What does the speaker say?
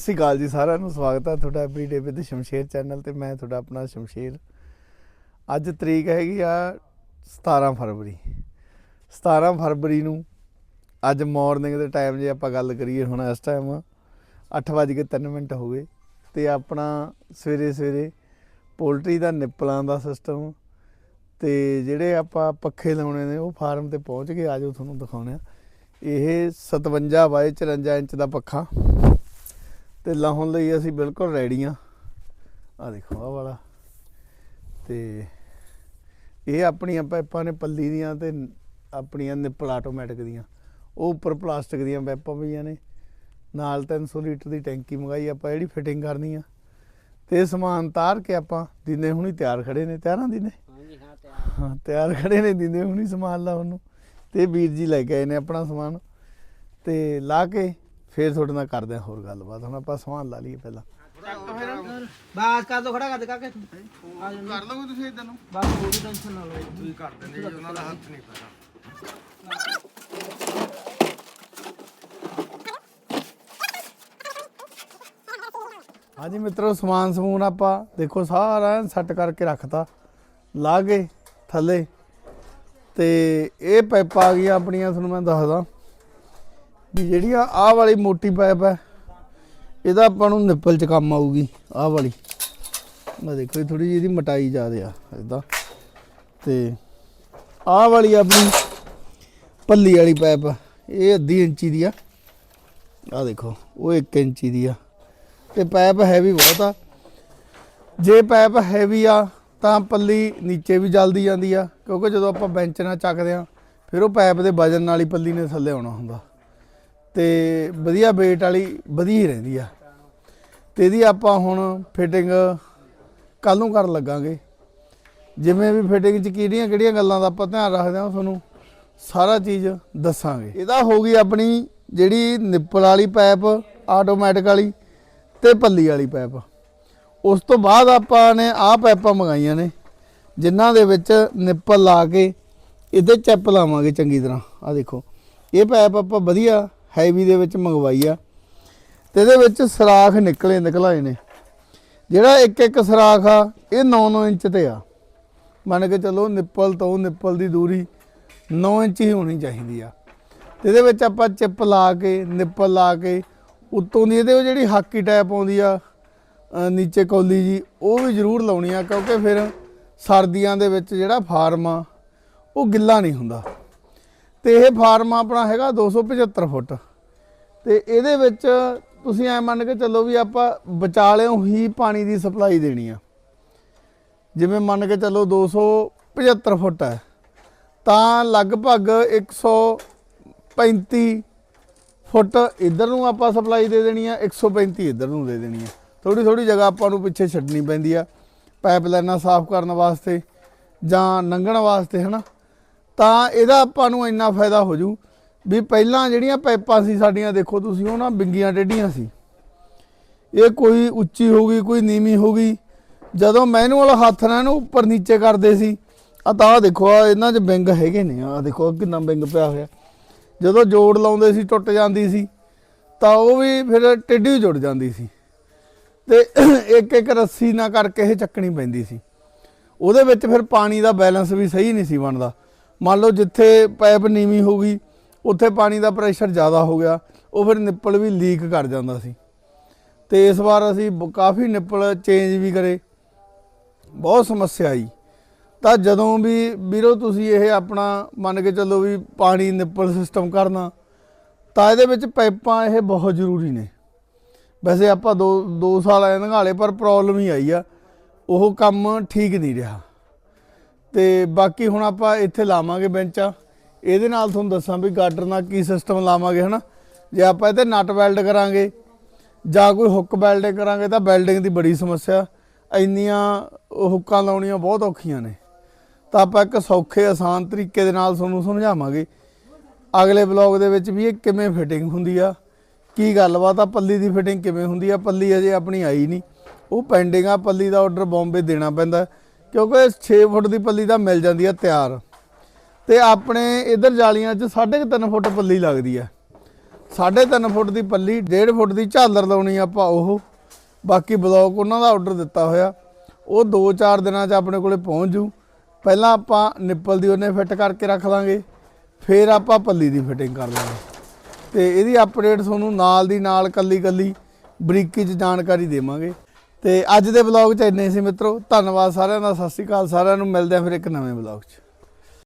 ਸਤਿ ਸ਼੍ਰੀ ਅਕਾਲ ਜੀ ਸਾਰਿਆਂ ਨੂੰ, ਸਵਾਗਤ ਹੈ ਤੁਹਾਡਾ ਐਵਰੀਡੇ ਵਿਦ ਸ਼ਮਸ਼ੇਰ ਚੈਨਲ ਤੇ ਮੈਂ ਤੁਹਾਡਾ ਆਪਣਾ ਸ਼ਮਸ਼ੇਰ। ਅੱਜ ਤਰੀਕ ਹੈਗੀ ਆ 17 ਫਰਵਰੀ। 17 ਫਰਵਰੀ ਨੂੰ ਅੱਜ ਮਾਰਨਿੰਗ ਦੇ ਟਾਈਮ ਜੇ ਆਪਾਂ ਗੱਲ ਕਰੀਏ ਹੁਣ ਇਸ ਟਾਈਮ 8:03 ਮਿੰਟ ਹੋ ਗਏ ਤੇ ਆਪਣਾ ਸਵੇਰੇ ਸਵੇਰੇ ਪੋਲਟਰੀ ਦਾ ਨਿਪਲਾਂ ਦਾ ਸਿਸਟਮ ਤੇ ਜਿਹੜੇ ਆਪਾਂ ਪੱਖੇ ਲਾਉਣੇ ਨੇ ਉਹ ਫਾਰਮ ਤੇ ਪਹੁੰਚ ਗਏ, ਆਜੋ ਤੁਹਾਨੂੰ ਦਿਖਾਉਣੇ ਆ ਇਹ 57 ਬਾਏ 54 ਇੰਚ ਦਾ ਪੱਖਾ। ਤੇ ਲਾਹੁਣ ਲਈ ਅਸੀਂ ਬਿਲਕੁਲ ਰੈਡੀ ਆ ਆ ਦੇਖੋ ਆਹ ਵਾਲਾ। ਤੇ ਇਹ ਆਪਣੀਆਂ ਪਾਈਪਾਂ ਨੇ ਪੱਲੀ ਦੀਆਂ ਤੇ ਆਪਣੀਆਂ ਨਿੱਪਲ ਆਟੋਮੈਟਿਕ ਦੀਆਂ। ਉਹ ਉੱਪਰ ਪਲਾਸਟਿਕ ਦੀਆਂ ਪਾਈਪਾਂ ਪਈਆਂ ਨੇ। ਨਾਲ 300 ਲੀਟਰ ਦੀ ਟੈਂਕੀ ਮੰਗਾਈ ਆਪਾਂ ਜਿਹੜੀ ਫਿਟਿੰਗ ਕਰਨੀ ਆ। ਤੇ ਸਮਾਨ ਤਾਰ ਕੇ ਆਪਾਂ ਦਿਨੇ ਹੁਣੀ ਤਿਆਰ ਖੜੇ ਨੇ। ਤਿਆਰਾਂ ਦਿਨੇ? ਹਾਂਜੀ ਹਾਂ ਤੇ ਹਾਂ। ਤਿਆਰ ਖੜੇ ਨੇ ਦਿੰਦੇ ਹੁਣੀ ਸਮਾਨ ਲਾਉਣ ਨੂੰ। ਤੇ ਵੀਰ ਜੀ ਲੈ ਕੇ ਆਏ ਨੇ ਆਪਣਾ ਸਮਾਨ। ਤੇ ਲਾ ਕੇ ਫੇਰ ਤੁਹਾਡੇ ਨਾਲ ਕਰਦੇ ਹਾਂ ਹੋਰ ਗੱਲਬਾਤ। ਹੁਣ ਆਪਾਂ ਸਮਾਨ ਲਾ ਲਈਏ ਪਹਿਲਾਂ। ਬਾਸ ਕਰ ਦੋ ਖੜਾ ਕਰ ਦੇ ਕਾਕੇ। ਤੂੰ ਕਰ ਲਓਗੇ ਤੁਸੀਂ ਇਦਾਂ ਨੂੰ? ਬਸ ਕੋਈ ਟੈਨਸ਼ਨ ਨਾ ਲਓ। ਤੁਸੀਂ ਕਰ ਦਿੰਦੇ ਜੀ ਉਹਨਾਂ ਦਾ ਹੱਥ ਨਹੀਂ ਪੈਣਾ ਹਾਂਜੀ ਮਿੱਤਰੋ ਸਮਾਨ ਸਮੂਨ ਆਪਾਂ ਦੇਖੋ ਸਾਰਾ ਸੈੱਟ ਕਰਕੇ ਰੱਖਤਾ। ਲਾ ਕੇ ਥੱਲੇ। ਤੇ ਇਹ ਪਾਈਪ ਆ ਗਈਆਂ ਆਪਣੀਆਂ ਤੁਹਾਨੂੰ ਮੈਂ ਦੱਸਦਾ। ਵੀ ਜਿਹੜੀ ਆ ਆਹ ਵਾਲੀ ਮੋਟੀ ਪਾਈਪ ਹੈ, ਇਹਦਾ ਆਪਾਂ ਨੂੰ ਨਿੱਪਲ ਚ ਕੰਮ ਆਊਗੀ, ਆਹ ਵਾਲੀ। ਮੈਂ ਦੇਖੋ ਥੋੜੀ ਜਿਹੀ ਇਹਦੀ ਮਟਾਈ ਜ਼ਿਆਦੇ ਆ ਇਦਾਂ ਤੇ ਆਹ ਵਾਲੀ ਆਪਣੀ ਪੱਲੀ ਵਾਲੀ ਪਾਈਪ ਇਹ ਅੱਧੀ ਇੰਚੀ ਦੀ ਆ। ਆਹ ਦੇਖੋ, ਉਹ 1 ਇੰਚੀ ਦੀ ਆ। ਤੇ ਪਾਈਪ ਹੈਵੀ ਬਹੁਤ ਆ। ਜੇ ਪਾਈਪ ਹੈਵੀ ਆ, ਤਾਂ ਪੱਲੀ ਨੀਚੇ ਵੀ ਜਲਦੀ ਜਾਂਦੀ ਆ, ਕਿਉਂਕਿ ਜਦੋਂ ਆਪਾਂ ਬੈਂਚ ਨਾਲ ਚੱਕਦੇ ਆ, ਫਿਰ ਉਹ ਪਾਈਪ ਦੇ ਵਜਨ ਨਾਲ ਹੀ ਪੱਲੀ ਨੇ ਥੱਲੇ ਆਉਣਾ ਹੁੰਦਾ। ਤੇ ਵਧੀਆ weight ਵਾਲੀ ਵਧੀਆ ਹੀ ਰਹਿੰਦੀ ਆ। ਤੇ ਇਹਦੀ ਆਪਾਂ ਹੁਣ ਫਿਟਿੰਗ ਕੱਲ ਨੂੰ ਕਰਨ ਲੱਗਾਂਗੇ। ਜਿਵੇਂ ਵੀ ਫਿਟਿੰਗ ਚ ਕਿਹੜੀਆਂ ਕਿਹੜੀਆਂ ਗੱਲਾਂ ਦਾ ਆਪਾਂ ਧਿਆਨ ਰੱਖਦੇ ਹਾਂ ਤੁਹਾਨੂੰ ਸਾਰਾ ਚੀਜ਼ ਦੱਸਾਂਗੇ। ਇਹਦਾ ਹੋ ਗਈ ਆਪਣੀ ਜਿਹੜੀ ਨਿੱਪਲ ਵਾਲੀ ਪਾਈਪ ਆਟੋਮੈਟਿਕ ਵਾਲੀ ਤੇ ਪੱਲੀ ਵਾਲੀ ਪਾਈਪ ਉਸ ਤੋਂ ਬਾਅਦ ਆਪਾਂ ਨੇ ਆਹ ਪਾਈਪਾਂ ਮੰਗਾਈਆਂ ਨੇ, ਜਿਨ੍ਹਾਂ ਦੇ ਵਿੱਚ ਨਿੱਪਲ ਲਾ ਕੇ ਇਹਦੇ ਚੈਪ ਲਾਵਾਂਗੇ ਚੰਗੀ ਤਰ੍ਹਾਂ। ਆ ਦੇਖੋ, ਇਹ ਪਾਈਪ ਆਪਾਂ ਵਧੀਆ ਹੈਵੀ ਦੇ ਵਿੱਚ ਮੰਗਵਾਈ ਆ। ਤੇ ਇਹਦੇ ਵਿੱਚ ਸਰਾਖ ਨਿਕਲੇ ਨਿਕਲਾਏ ਨੇ। ਜਿਹੜਾ ਇੱਕ ਇੱਕ ਸਰਾਖ ਆ, ਇਹ 9-9 ਇੰਚ ਤੇ ਆ। ਮੰਨ ਕੇ ਚੱਲੋ ਨਿੱਪਲ ਤੋਂ ਨਿੱਪਲ ਦੀ ਦੂਰੀ 9 ਇੰਚ ਹੀ ਹੋਣੀ ਚਾਹੀਦੀ ਆ। ਤੇ ਇਹਦੇ ਵਿੱਚ ਆਪਾਂ ਚਿੱਪ ਲਾ ਕੇ, ਨਿੱਪਲ ਲਾ ਕੇ, ਉੱਤੋਂ ਦੀ ਇਹਦੇ ਉਹ ਜਿਹੜੀ ਹਾਕੀ ਟਾਈਪ ਆਉਂਦੀ ਆ ਨੀਚੇ ਕੌਲੀ ਜੀ, ਉਹ ਵੀ ਜ਼ਰੂਰ ਲਾਉਣੀ ਆ, ਕਿਉਂਕਿ ਫਿਰ ਸਰਦੀਆਂ ਦੇ ਵਿੱਚ ਜਿਹੜਾ ਫਾਰਮ ਆ, ਉਹ ਗਿੱਲਾ ਨਹੀਂ ਹੁੰਦਾ। ਤੇ ਇਹ ਫਾਰਮ ਆਪਣਾ ਹੈਗਾ 275 ਫੁੱਟ। ਤੇ ਇਹਦੇ ਵਿੱਚ ਤੁਸੀਂ ਐ ਮੰਨ ਕੇ ਚੱਲੋ ਵੀ ਆਪਾਂ ਵਿਚਾਲਿਓਂ ਹੀ ਪਾਣੀ ਦੀ ਸਪਲਾਈ ਦੇਣੀ ਆ। ਜਿਵੇਂ ਮੰਨ ਕੇ ਚੱਲੋ 275 ਫੁੱਟ ਹੈ, ਤਾਂ ਲਗਭਗ 135 ਫੁੱਟ ਇਧਰ ਨੂੰ ਆਪਾਂ ਸਪਲਾਈ ਦੇ ਦੇਣੀ ਆ 135 ਇਧਰ ਨੂੰ ਦੇ ਦੇਣੀ ਆ। ਥੋੜੀ ਥੋੜੀ ਜਗ੍ਹਾ ਆਪਾਂ ਨੂੰ ਪਿੱਛੇ ਛੱਡਣੀ ਪੈਂਦੀ ਆ, ਪਾਈਪਲਾਈਨਾਂ ਸਾਫ਼ ਕਰਨ ਵਾਸਤੇ ਜਾਂ ਲੰਘਣ ਵਾਸਤੇ, ਹਨਾ? ਤਾਂ ਇਹਦਾ ਆਪਾਂ ਨੂੰ ਇੰਨਾ ਫਾਇਦਾ ਹੋ ਜੂ ਵੀ ਪਹਿਲਾਂ ਜਿਹੜੀਆਂ ਪਾਈਪਾਂ ਸੀ ਸਾਡੀਆਂ, ਦੇਖੋ ਤੁਸੀਂ, ਉਹ ਨਾ ਬਿੰਗੀਆਂ ਟੇਢੀਆਂ ਸੀ। ਇਹ ਕੋਈ ਉੱਚੀ ਹੋ ਗਈ, ਕੋਈ ਨੀਵੀਂ ਹੋ ਗਈ। ਜਦੋਂ ਮੈਨੂਅਲ ਹੱਥ ਨਾਲ ਇਹਨੂੰ ਉੱਪਰ ਨੀਚੇ ਕਰਦੇ ਸੀ ਆ ਤਾਂ ਦੇਖੋ ਆ ਇਹਨਾਂ 'ਚ ਬਿੰਗ ਹੈਗੇ ਨੇ ਆ ਦੇਖੋ ਕਿੰਨਾ ਬਿੰਗ ਪਿਆ ਹੋਇਆ। ਜਦੋਂ ਜੋੜ ਲਾਉਂਦੇ ਸੀ, ਟੁੱਟ ਜਾਂਦੀ ਸੀ, ਤਾਂ ਉਹ ਵੀ ਫਿਰ ਟੇਢੀ ਜੁੜ ਜਾਂਦੀ ਸੀ। ਤੇ ਇੱਕ ਇੱਕ ਰੱਸੀ ਨਾ ਕਰਕੇ ਇਹ ਚੱਕਣੀ ਪੈਂਦੀ ਸੀ। ਉਹਦੇ ਵਿੱਚ ਫਿਰ ਪਾਣੀ ਦਾ ਬੈਲੈਂਸ ਵੀ ਸਹੀ ਨਹੀਂ ਸੀ ਬਣਦਾ। ਮੰਨ ਲਓ ਜਿੱਥੇ ਪਾਈਪ ਨੀਵੀਂ ਹੋ ਗਈ, ਉੱਥੇ ਪਾਣੀ ਦਾ ਪ੍ਰੈਸ਼ਰ ਜ਼ਿਆਦਾ ਹੋ ਗਿਆ, ਉਹ ਫਿਰ ਨਿੱਪਲ ਵੀ ਲੀਕ ਕਰ ਜਾਂਦਾ ਸੀ। ਤੇ ਇਸ ਵਾਰ ਅਸੀਂ ਬ- ਕਾਫੀ ਨਿੱਪਲ ਚੇਂਜ ਵੀ ਕਰੇ। ਬਹੁਤ ਸਮੱਸਿਆ ਆਈ। ਤਾਂ ਜਦੋਂ ਵੀ ਵੀਰੋ ਤੁਸੀਂ ਇਹ ਆਪਣਾ ਮੰਨ ਕੇ ਚੱਲੋ ਵੀ ਪਾਣੀ ਨਿੱਪਲ ਸਿਸਟਮ ਕਰਨਾ, ਤਾਂ ਇਹਦੇ ਵਿੱਚ ਪਾਈਪਾਂ ਇਹ ਬਹੁਤ ਜ਼ਰੂਰੀ ਨੇ। ਵੈਸੇ ਆਪਾਂ 2 2 ਸਾਲ ਆਏ ਨਗਾਲੇ ਪਰ ਪ੍ਰੋਬਲਮ ਹੀ ਆਈ ਆ। ਉਹ ਕੰਮ ਠੀਕ ਨਹੀਂ ਰਿਹਾ। ਤੇ ਬਾਕੀ ਹੁਣ ਆਪਾਂ ਇੱਥੇ ਲਾਵਾਂਗੇ ਬੈਂਚਾਂ। ਇਹਦੇ ਨਾਲ ਤੁਹਾਨੂੰ ਦੱਸਾਂ ਵੀ ਗਾਰਡਰ ਨਾਲ ਕੀ ਸਿਸਟਮ ਲਾਵਾਂਗੇ, ਹਨਾ? ਜੇ ਆਪਾਂ ਇਹਤੇ ਨਟ ਵੈਲਡ ਕਰਾਂਗੇ ਜਾਂ ਕੋਈ ਹੁੱਕ ਵੈਲਡ ਕਰਾਂਗੇ ਤਾਂ ਵੈਲਡਿੰਗ ਦੀ ਬੜੀ ਸਮੱਸਿਆ। ਇੰਨੀਆਂ ਹੁੱਕਾਂ ਲਾਉਣੀਆਂ ਬਹੁਤ ਔਖੀਆਂ ਨੇ। ਤਾਂ ਆਪਾਂ ਇੱਕ ਸੌਖੇ, ਆਸਾਨ ਤਰੀਕੇ ਦੇ ਨਾਲ ਤੁਹਾਨੂੰ ਸਮਝਾਵਾਂਗੇ। ਅਗਲੇ ਬਲੌਗ ਦੇ ਵਿੱਚ ਵੀ ਇਹ ਕਿਵੇਂ ਫਿਟਿੰਗ ਹੁੰਦੀ ਆ, ਕੀ ਗੱਲਬਾਤ ਆ, ਪੱਲੀ ਦੀ ਫਿਟਿੰਗ ਕਿਵੇਂ ਹੁੰਦੀ ਆ, ਪੱਲੀ ਅਜੇ ਆਪਣੀ ਆਈ ਨਹੀਂ। ਉਹ ਪੈਂਡਿੰਗ ਆ, ਪੱਲੀ ਦਾ ਆਰਡਰ ਬੰਬੇ ਦੇਣਾ ਪੈਂਦਾ। ਕਿਉਂਕਿ 6 ਫੁੱਟ ਦੀ ਪੱਲੀ ਤਾਂ ਮਿਲ ਜਾਂਦੀ ਆ ਤਿਆਰ। ਤੇ ਆਪਣੇ ਇਧਰ ਜਾਲੀਆਂ 'ਚ 3.5 ਫੁੱਟ ਪੱਲੀ ਲੱਗਦੀ ਆ। 3.5 ਫੁੱਟ ਦੀ ਪੱਲੀ 1.5 ਫੁੱਟ ਦੀ ਝਾਲਰ ਲਾਉਣੀ ਆਪਾਂ ਉਹ। ਬਾਕੀ ਬਲੌਕ ਉਹਨਾਂ ਦਾ ਆਰਡਰ ਦਿੱਤਾ ਹੋਇਆ। ਉਹ 2-4 ਦਿਨਾਂ 'ਚ ਆਪਣੇ ਕੋਲੇ ਪਹੁੰਚ ਜੂ। ਪਹਿਲਾਂ ਆਪਾਂ ਨਿੱਪਲ ਦੀ ਉਹਨੇ ਫਿੱਟ ਕਰਕੇ ਰੱਖ ਲਾਂਗੇ। ਫਿਰ ਆਪਾਂ ਪੱਲੀ ਦੀ ਫਿਟਿੰਗ ਕਰ ਲਾਂਗੇ। ਤੇ ਇਹਦੀ ਅਪਡੇਟ ਤੁਹਾਨੂੰ ਨਾਲ ਦੀ ਨਾਲ ਕੱਲੀ ਕੱਲੀ ਬਰੀਕੀ 'ਚ ਜਾਣਕਾਰੀ ਦੇਵਾਂਗੇ। ਤੇ ਅੱਜ ਦੇ ਬਲੌਗ 'ਚ ਇੰਨੇ ਸੀ ਮਿੱਤਰੋ। ਧੰਨਵਾਦ ਸਾਰਿਆਂ ਦਾ, ਸਤਿ ਸ਼੍ਰੀ ਅਕਾਲ ਸਾਰਿਆਂ ਨੂੰ, ਮਿਲਦੇ ਆ ਫਿਰ ਇੱਕ ਨਵੇਂ ਬਲੌਗ 'ਚ।